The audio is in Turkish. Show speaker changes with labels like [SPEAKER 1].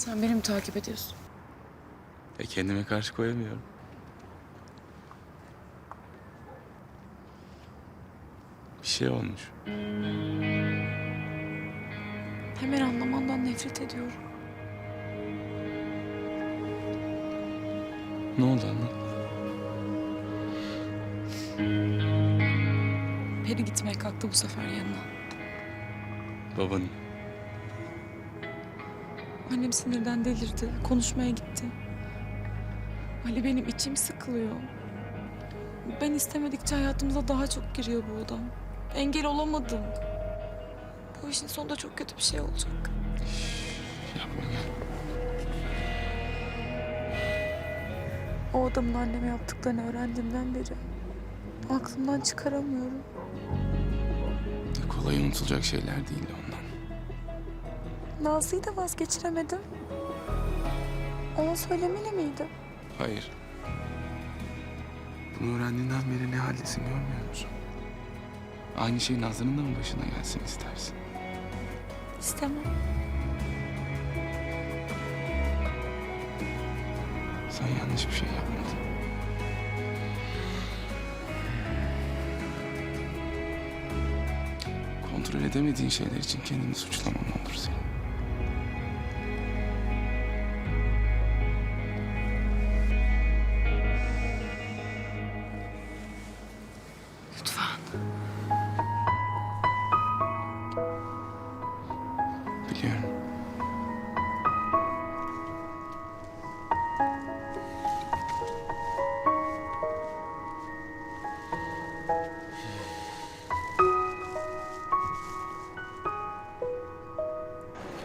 [SPEAKER 1] Sen beni mi takip ediyorsun?
[SPEAKER 2] E kendime karşı koyamıyorum. Bir şey olmuş.
[SPEAKER 1] Hemen anlamandan nefret ediyorum.
[SPEAKER 2] Ne oldu anlat.
[SPEAKER 1] Peri gitmeye kalktı bu sefer yanına.
[SPEAKER 2] Babanın.
[SPEAKER 1] Annem sinirden delirdi. Konuşmaya gitti. Ali benim içim sıkılıyor. Ben istemedikçe hayatımıza daha çok giriyor bu adam. Engel olamadım. Bu işin sonunda çok kötü bir şey olacak.
[SPEAKER 2] Yapma gel.
[SPEAKER 1] O adamın anneme yaptıklarını öğrendiğimden beri aklımdan çıkaramıyorum.
[SPEAKER 2] Kolay unutulacak şeyler değil ondan.
[SPEAKER 1] Nazlı'yı da vazgeçiremedim. Ona söylemeli miydim?
[SPEAKER 2] Hayır. Bunu öğrendiğinden beri ne haldesin görmüyor musun? Aynı şey Nazlı'nın da mı başına gelsin istersin?
[SPEAKER 1] İstemem.
[SPEAKER 2] Sen yanlış bir şey yapmadın. Kontrol edemediğin şeyler için kendini suçlaman olur senin. 天